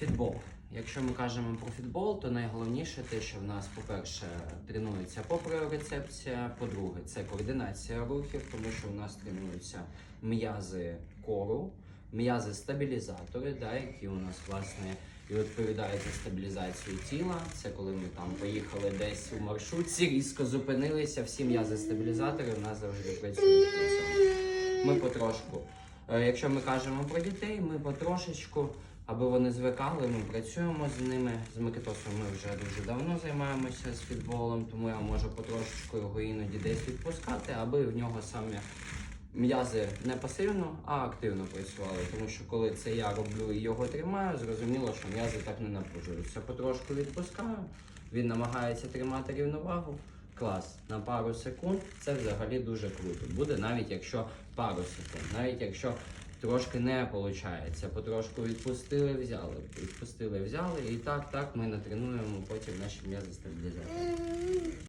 Фітбол. Якщо ми кажемо про фітбол, то найголовніше те, що в нас, по-перше, тренується поприорецепція, по-друге, це координація рухів, тому що у нас тренуються м'язи кору, м'язи стабілізатори, да, які у нас власне і відповідають за стабілізацію тіла. Це коли ми там поїхали десь у маршрутці, різко зупинилися, всі м'язи стабілізатори у нас завжди працюють. Ми потрошку. Е, Якщо ми кажемо про дітей, ми потрошечку, аби вони звикали, ми працюємо з ними. З Микитосом ми вже дуже давно займаємося з футболом, тому я можу потрошечку його іноді десь відпускати, аби в нього саме м'язи не пасивно, а активно працювали. Тому що коли це я роблю і його тримаю, зрозуміло, що м'язи так не напружуються. Потрошку відпускаю, він намагається тримати рівновагу. Клас на пару секунд це взагалі дуже круто. Буде навіть якщо пару секунд, навіть якщо трошки не виходить, потрошку відпустили, взяли, відпустили, взяли, і так, так ми натренуємо потім наші м'язи стабілізації.